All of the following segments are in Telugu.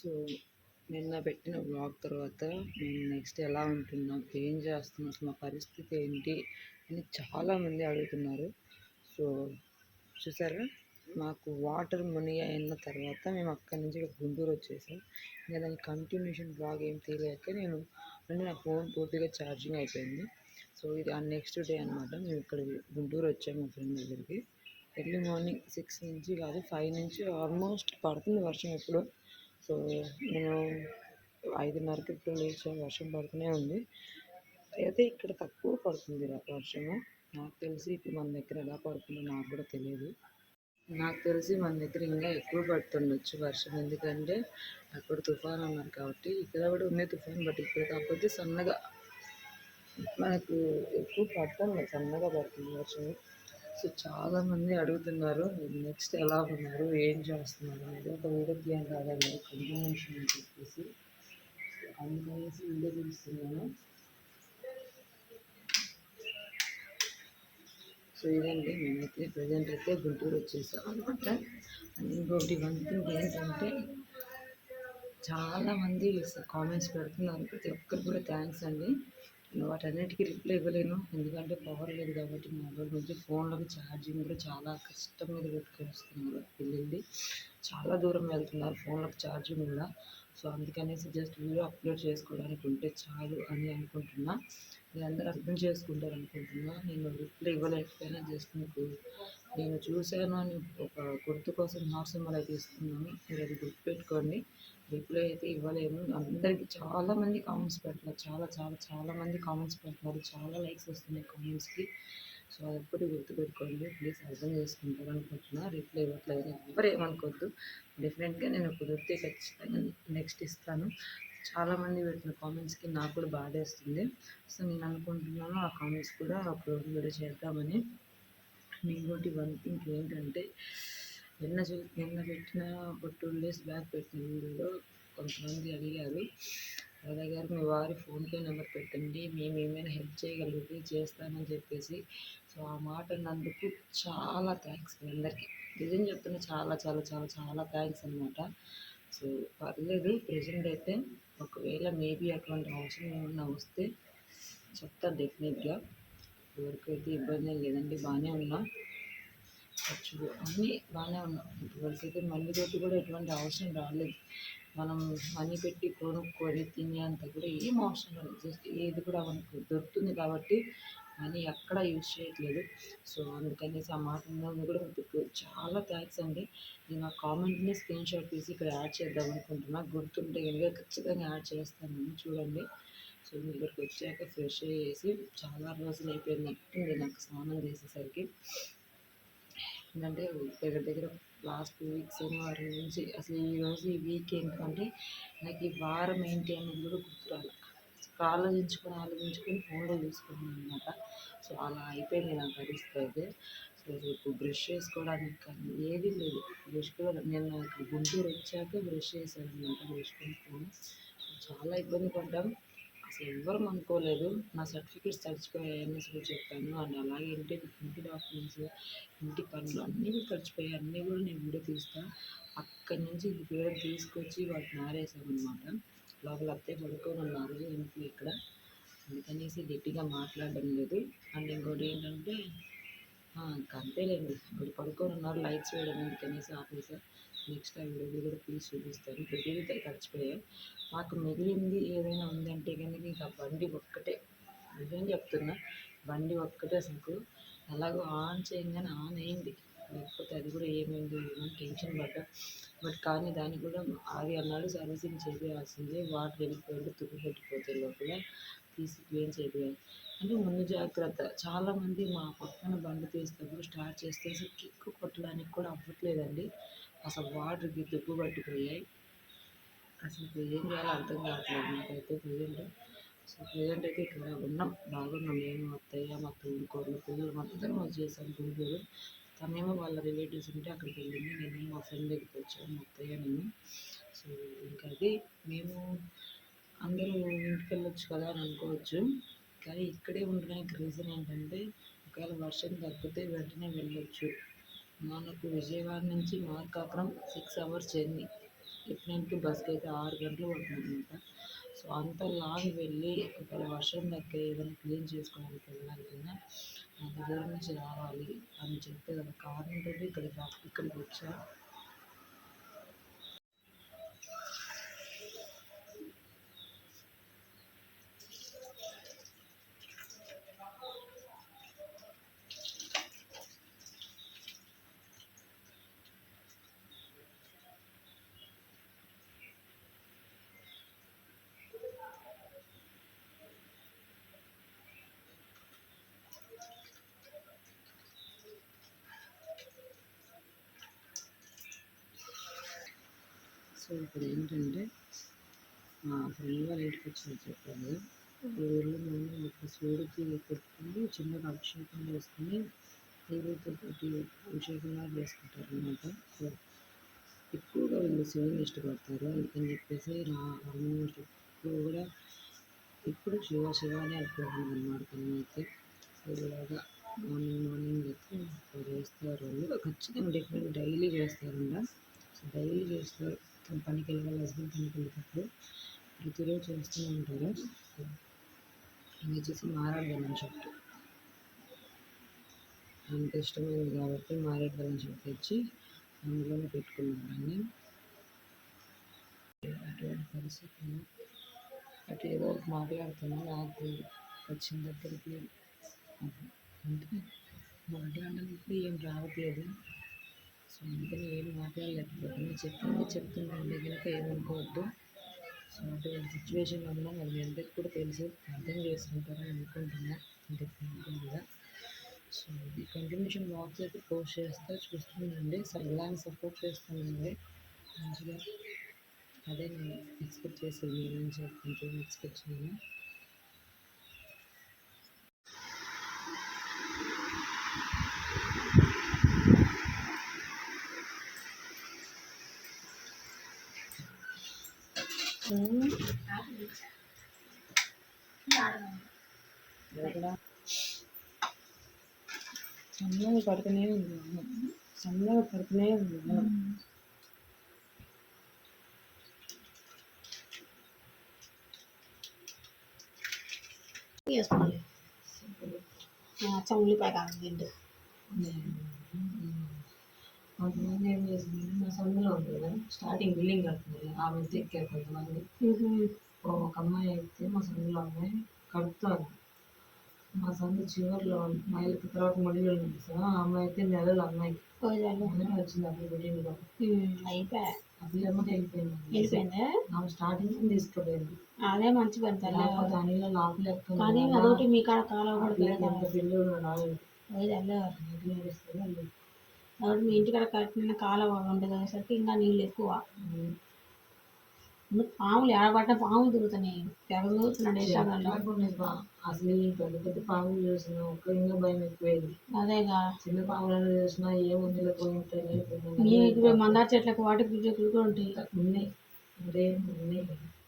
సో నిన్న పెట్టిన వ్లాగ్ తర్వాత మేము నెక్స్ట్ ఎలా ఉంటున్నాం ఏం చేస్తున్నాం అసలు మా పరిస్థితి ఏంటి అని చాలామంది అడుగుతున్నారు. సో చూసారా? మాకు వాటర్ మునిగి అయిన తర్వాత మేము అక్కడి నుంచి ఇక్కడ గుంటూరు వచ్చేసాం. ఇంకా దాని కంటిన్యూషన్ బ్లాగ్ ఏం తెలియక నేను అంటే నా ఫోన్ పూర్తిగా ఛార్జింగ్ అయిపోయింది. సో ఇది ఆ నెక్స్ట్ డే అనమాట మేము ఇక్కడ గుంటూరు వచ్చాము మా ఫ్రెండ్ దగ్గరికి. ఎర్లీ మార్నింగ్ సిక్స్ నుంచి కాదు ఫైవ్ నుంచి ఆల్మోస్ట్ పడుతుంది వర్షం ఎప్పుడు. సో నేను ఐదున్నరకి ఇప్పుడు లేచా వర్షం పడుతూనే ఉంది. అయితే ఇక్కడ తక్కువ పడుతుంది వర్షము. నాకు తెలిసి ఇప్పుడు మన దగ్గర ఎలా పడుతుందో నాకు కూడా తెలియదు. నాకు తెలిసి మన దగ్గర ఇంకా ఎక్కువ పడుతుండొచ్చు వర్షం. ఎందుకంటే అక్కడ తుఫాన్ అన్నారు కాబట్టి ఇక్కడ కూడా ఉంది తుఫాన్ బట్ ఇక్కడ కాకపోతే సన్నగా మనకు ఎక్కువ పడుతుంది సన్నగా పడుతుంది వర్షం సో చాలామంది అడుగుతున్నారు నెక్స్ట్ ఎలా ఉన్నారు? ఏం చేస్తున్నారు? అనేది ఒక వీడియో తీయడం కాదండి కంటిన్యూషన్ అని చెప్పేసి. అందుకనేసి వీడియో తీస్తున్నాను సో ఇదండి నేనైతే ప్రజెంట్ అయితే గుంటూరు వచ్చేసాం అనమాట అండ్ ఇంకోటి వన్ థింగ్ ఏంటంటే చాలామంది కామెంట్స్ పెడుతున్నారు. ప్రతి ఒక్కరికి కూడా థ్యాంక్స్ అండి. వాటన్నిటికీ రిప్లై ఇవ్వలేను. ఎందుకంటే పవర్ లేదు కాబట్టి మొబైల్ నుంచి ఫోన్లకు ఛార్జింగ్ కూడా చాలా కష్టం మీద పెట్టుకొని వస్తున్నారు. వెళ్ళింది. చాలా దూరం వెళ్తున్నారు ఫోన్లకు ఛార్జింగ్ కూడా. సో అందుకనేసి జస్ట్ వీడియో అప్లోడ్ చేసుకోవడానికి ఉంటే చాలు అని అనుకుంటున్నా. మీరు అందరూ అర్థం చేసుకుంటారు అనుకుంటున్నా. నేను రిప్లై ఇవ్వలేకపోయినా జస్ట్ మీకు నేను చూశాను అని ఒక గుర్తు కోసం నార్సింబల్ అయితే ఇస్తున్నాను మీరు అది గుర్తుపెట్టుకోండి. రిప్లై అయితే ఇవ్వలేదు అందరికి చాలా మంది కామెంట్స్ పెట్టారు చాలా చాలా చాలా మంది కామెంట్స్ పెడుతున్నారు చాలా లైక్స్ వస్తున్నాయి కామెంట్స్కి సో అది ఎప్పుడు గుర్తుపెట్టుకోండి. ప్లీజ్ అర్థం చేసుకుంటారు అనుకుంటున్నా. రిప్లై ఇవ్వట్లేదు. ఎవరు ఏమనుకోవద్దు డెఫినెట్గా నేను కుదిరితే ఖచ్చితంగా నెక్స్ట్ ఇస్తాను. చాలామంది పెట్టిన కామెంట్స్కి నాకు కూడా బాధేస్తుంది. సో నేను అనుకుంటున్నాను ఆ కామెంట్స్ కూడా అప్లోడ్ కూడా చేద్దామని. ఇంకోటి వన్ థింగ్ ఏంటంటే నిన్న చూ నిన్న పెట్టిన ఒక టూ డేస్ బ్యాక్ పెట్టిన వీడియోలో కొంతమంది అడిగారు. రాధా గారు మీ వారి ఫోన్పే నెంబర్ పెట్టండి. మేము ఏమైనా హెల్ప్ చేయగలిగితే చేస్తానని చెప్పేసి. సో ఆ మాట అన్నందుకు చాలా థ్యాంక్స్ మీ అందరికీ. నిజం చెప్తున్న చాలా చాలా చాలా చాలా థ్యాంక్స్ అనమాట సో పర్లేదు ప్రజెంట్ అయితే ఒకవేళ మేబీ అటువంటి అవసరం ఏమన్నా వస్తే చెప్తా డెఫినెట్గా. ఎవరికైతే ఇబ్బంది లేదండి బాగానే ఉన్నా. ఖర్చు అన్నీ బాగానే ఉన్నాం. ఇప్పటివరకైతే మనీ తోటి కూడా ఎటువంటి అవసరం రాలేదు. మనం మనీ పెట్టి కొనుక్కొని తినేంత కూడా ఏం అవసరం లేదు జస్ట్ ఏది కూడా మనకు దొరుకుతుంది కాబట్టి మనీ ఎక్కడ యూజ్ చేయట్లేదు. సో అందుకనేసి ఆ మాట కూడా మీకు చాలా థ్యాంక్స్ అండి. నేను ఆ కామెంట్ని స్క్రీన్ షాట్ తీసి ఇక్కడ యాడ్ చేద్దాం అనుకుంటున్నా. గుర్తుంటే కనుక ఖచ్చితంగా యాడ్ చేస్తాను. చూడండి. సో మీ ఇక్కడికి వచ్చాక ఫ్రెష్ అయ్యేసి చాలా రోజులు అయిపోయింది. నాకు స్నానం చేసేసరికి. ఏంటంటే దగ్గర దగ్గర లాస్ట్ టూ వీక్స్ శనివారం నుంచి అసలు ఈ రోజు ఈ వీక్ ఏంటంటే నాకు ఈ వారం ఏంటి అనేది కూడా గుర్తురాలి ఆలోచించుకొని ఆలోచించుకొని ఫోన్లో చూసుకున్నాను అనమాట సో అలా అయిపోయింది నా పరిస్థితి అయితే. సో ఇప్పుడు బ్రష్ చేసుకోవడానికి కానీ ఏది లేదు. బ్రష్ కూడా నేను ఇక్కడ గుంటూరు వచ్చాక బ్రష్ చేశాను అనమాట బ్రష్ కొనుక్కొని. చాలా ఇబ్బంది పడ్డాం. ఎవ్వరం అనుకోలేదు. నా సర్టిఫికేట్స్ తడిచిపోయాయని అసలు చెప్పాను. అండ్ అలాగే ఇంటి ఇంటి డాక్యుమెంట్స్ ఇంటి పనులు అన్నీ కూడా తడిచిపోయాయి. అన్నీ కూడా నేను వీడియో తీస్తాను అక్కడి నుంచి వీడియో తీసుకొచ్చి వాటిని ఆరేసామన్నమాట. లోపల అత్తే పడుకొని ఉన్నారు. ఇంట్లో ఇక్కడ? అందుకనేసి గట్టిగా మాట్లాడడం లేదు. అండ్ ఇంకోటి ఏంటంటే ఇంకా అంతేలేండి. ఇప్పుడు పడుకొని ఉన్నారు. లైట్స్ వేయడం ఎందుకనేసి ఆఫీసర్ నెక్స్ట్ ఆ వీడియోలో కూడా తీసి చూపిస్తాను. ప్రతిదీ తడిచిపోయాయి మాకు మిగిలింది ఏదైనా ఉందంటే కనుక ఇంకా బండి ఒక్కటే. నిజం చెప్తున్నా బండి ఒక్కటే అసలు. అలాగో ఆన్ చేయగానే ఆన్ అయింది. లేకపోతే అది కూడా ఏమైంది ఏమో టెన్షన్ పడ్డా. బట్ కానీ దాన్ని కూడా అది అన్నాడు సర్వీసింగ్ చేయాల్సిందే వాటర్ వెళ్ళిపోయింది తుప్పు పెట్టిపోతే లోపల. తీసి క్లీన్ చేయాలి? అంటే ముందు జాగ్రత్త. చాలామంది మా పక్కన బండి తీసినప్పుడు స్టార్ట్ చేస్తే కిక్కు కొట్టడానికి కూడా అవ్వట్లేదండి. అసలు వాటర్కి తుప్పు పట్టిపోయాయి అసలు ఏం చేయాలో అర్థం కావట్లేదు నాకైతే ప్రజెంట్ సో ప్రజెంట్ అయితే ఇక్కడ ఉన్నాం బాగున్నాం. నేను అత్తయ్య మా తోడుకోరు పిల్లలు మొత్తం వచ్చేసాం గుంటూరు తనేమో వాళ్ళ రిలేటివ్స్ ఉంటే అక్కడికి వెళ్ళింది. నేను మా ఫ్రెండ్ దగ్గరికి వచ్చాను మా అత్తయ్య నేను సో ఇంకా అది మేము అందరూ ఇంటికి వెళ్ళొచ్చు కదా అని అనుకోవచ్చు. కానీ ఇక్కడే ఉండడానికి రీజన్ ఏంటంటే ఒకవేళ వర్షం తగ్గితే వెంటనే వెళ్ళొచ్చు. మనకు విజయవాడ నుంచి మార్కాపురం సిక్స్ అవర్స్ జర్నీ ఎక్కడానికి బస్కి అయితే ఆరు గంటలు పడుతుంది సో అంత లాంగ్ వెళ్ళి ఒకవేళ వర్షం దగ్గర ఏదైనా క్లీన్ చేసుకోవడానికి వెళ్ళాలన్నా అంత దూరం నుంచి రావాలి అని చెప్పి ఒక ఉంటుంది. ఇక్కడికి ఇక్కడికి వచ్చా. సో ఇప్పుడు ఏంటంటే మా ఫ్రెండ్ వాళ్ళ ఇంటికి వచ్చి చెప్పారు ఊళ్ళో మనం ఒక శివుడికి పెట్టుకుని చిన్నగా అభిషేకం చేసుకుని దేవుడితో పాటు అభిషేకంగా చేసుకుంటారు అనమాట సో ఎక్కువగా వీళ్ళు శివుని ఇష్టపడతారు. అందుకని చెప్పేసి రా ఎప్పుడు కూడా ఇప్పుడు శివ శివాని అనుకుంటున్నాను అనమాట నేనైతే సో ఇలాగా మార్నింగ్ మార్నింగ్ అయితే చేస్తారు. వాళ్ళు ఖచ్చితంగా డిఫరెంట్ డైలీ చేస్తారంట. సో డైలీ చేస్తారు. తన పనికి వెళ్ళి వాళ్ళ హస్బెండ్ పనికి వెళ్ళేటప్పుడు ప్రతిరోజు చేస్తూనే ఉంటారు. ఇది వచ్చేసి మారాడు బెల్లం చెట్టు ఆయనకి ఇష్టమైనది కాబట్టి మారేడు బెల్లం చెట్టు తెచ్చి అందులోనే పెట్టుకున్నాను అన్ని అటువంటి పరిస్థితుల్లో అటు ఏదో ఒకటి మాట్లాడుతున్నా నాకు వచ్చిన దగ్గరికి అంటే మాట్లాడడానికి ఏం రావట్లేదు. సో అందుకని ఏం మాట్లాడలేకపోతున్నాను చెప్పింది చెప్తున్నాను. కనుక ఏమనుకోవద్దు సో అటువంటి సిచ్యువేషన్ వల్ల మరి మీ అందరికి కూడా తెలుసు. అర్థం చేసుకుంటారని అనుకుంటున్నా. డెఫినెట్గా సో ఇది కంటిన్యూషన్ వాక్స్ అయితే పోస్ట్ చేస్తా చూస్తుందండి సో ఇలానే సపోర్ట్ చేస్తుందండి మంచిగా అదే నేను ఎక్స్పెక్ట్ చేసేది. మీ చెప్పి ఎక్స్పెక్ట్ చేయను. ఎక్కడ సన్నగా పడుతూనే ఉంది అన్నం. సన్నగా పడుతూనే ఉంది అన్నం. వేసుకోండి అచ్చం ఉల్లిపాయ కాదు గిడ్డు కొంతమంది ఏం చేసింది మా సందులో ఉంది కదా స్టార్టింగ్ బిల్డింగ్ కడుతుంది ఆ మధ్య ఎక్కారు కొంతమంది. ఒక అమ్మాయి అయితే మా సందులో అమ్మాయి కడుపుతారు మా సందు చివరిలో మైలుకి తర్వాత మడిలో ఉంది సార్ ఆ అమ్మాయి అయితే నెలలు అమ్మాయికి అమ్మాయి వచ్చింది అప్పుడు బిల్డింగ్లో అయిపోయా? అప్పుడు అమ్మకి వెళ్ళిపోయింది వెళ్ళిపోయిందా? ఆమె స్టార్టింగ్ తీసుకుపోయింది అదే మంచి పని లేకపోతే అనిలో లాక్ కానీ లేకపోతే అదొకటి మీ కాడ కాలం కూడా ఎంత పిల్లలు రాలేదు కాబట్టి మీ ఇంటికాడ కట్టిన కాలం ఉండదు అనేసరికి ఇంకా నీళ్ళు ఎక్కువ. పాములు ఏడబట్ట పాములు తిరుగుతున్నాయి. తెగ అసలు పెద్ద పెద్ద పాములు చూసిన ఒక్క ఇంకా భయం ఎక్కువైంది. అదేగా. చిన్న పాములను చూసినా ఏముంది మీ ఇప్పుడు మందార చెట్లకు వాటి చెట్లు కూడా ఉంటాయి. ఉన్నాయి. అదే ఉన్నాయి.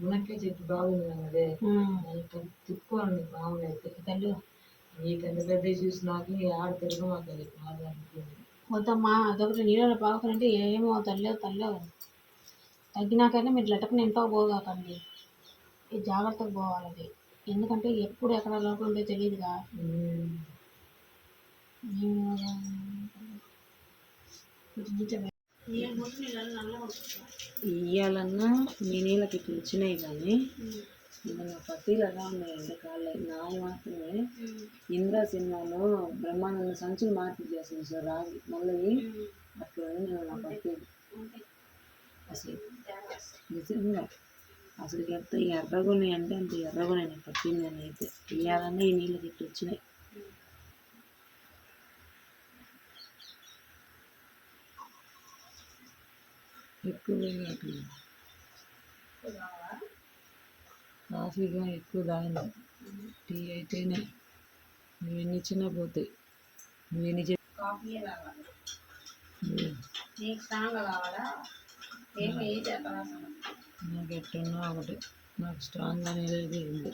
మునక్కాయ చెట్టు బాగుంది కదా అదే. తిప్పుకోండి అయితే తల్లి. ఈ పెద్ద పెద్ద చూసినాక ఆడ తిరగ మాకు అది బాగా అనిపించింది. వద్దమ్మా అదొకటి నీళ్ళలో పాకుతుంటే ఏమో తల్లేదు తల్లేదు తగ్గినాకైనా మీరు లెటకుని ఎంతో పోగాకండి ఈ జాగ్రత్తగా పోవాలి ఎందుకంటే ఎప్పుడు ఎక్కడ లోపల ఉంటే తెలియదుగా ఇయ్యాలన్నా మీ నీళ్ళకి ఇట్లా వచ్చినాయి కానీ పట్టీలు ఎలా ఉన్నాయి ఎంతకాలం నాయి మాత్రమే ఇంద్ర సినిమాలో బ్రహ్మానంద సంచులు మార్పు చేసింది సార్ రాజు. మళ్ళీ అట్లా నేను నా పట్టీలు అసలు నిజంగా అసలు ఎంత ఎర్రగొన్నాయి అంటే అంత ఎర్రగొన్నాయి నేను పట్టింది అయితే. ఇవ్వాలన్నా ఈ నీళ్ళు ఇట్లా వచ్చినాయి. ఎక్కువ కాఫీగా ఎక్కువ తాగిన టీ అయితేనే నువ్వు ఎన్ని ఇచ్చినా పోతాయి నువ్వు ఎన్ని చెప్పి కాఫీ కావాలి? నీకు ఎట్టున్నా ఒకటి. నాకు స్ట్రాంగ్ అనేది ఉంది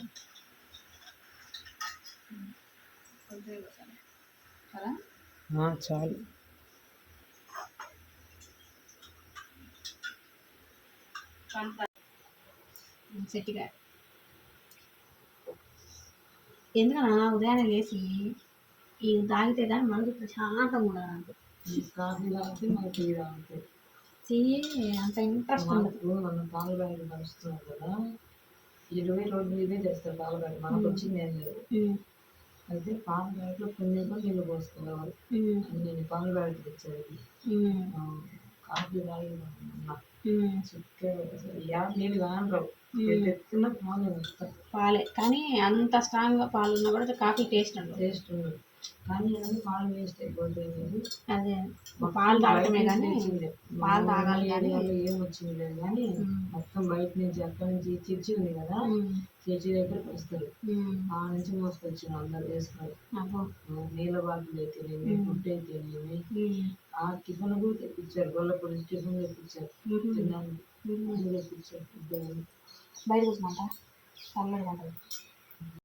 చాలు. సెట్టిగా. ఎందుకన్నా ఉదయాన్నే లేచి ఈ తాగితే కానీ మనసు ప్రశాంతంగా మనకి టీ అంత ఇంట్రెస్ట్ ఉండదు. మనం పాల బ్యాగ్ నడుస్తున్నాం కదా. ఇరవై రోజులు ఇదే చేస్తారు పాల బ్యాగ్ మనకు వచ్చింది ఏం లేదు. అయితే పాల బ్యాగ్లో కొన్ని కొన్ని నీళ్ళు పోసుకోవాలి ఉమ్, అని నేను పాల బ్యాగ్ తెచ్చేది కాఫీ తాగి. చుట్టూ యాభై నీళ్ళు కానరావు పాలు కానీ అంత స్ట్రాంగ్గా పాలు ఉన్నా కూడా కాఫీ టేస్ట్ ఉండదు టేస్ట్ ఉండదు. కానీ పాలు వేస్ట్ అయిపోతుంది అదే. పాలు తాగటమే కానీ. పాలు తాగాలి కానీ ఏం వచ్చింది లేదు కానీ మొత్తం బయట నుంచి అక్కడి నుంచి చర్చి ఉంది కదా చర్చి దగ్గరకు వస్తారు. ఆ నుంచి మోసుకొచ్చిన అందరు వేసుకొని. నీళ్ళ బాటిల్ అయితేనేమి ఫుడ్ అయితేనేమి ఉమ్, ఆ టిఫిన్ కూడా తెప్పించారు. గొల్లపూడి టిఫిన్ తెప్పించారు. తిన్నాను. తెప్పించారు. బయట కూర్చున్నట చల్లగా ఉంటుంది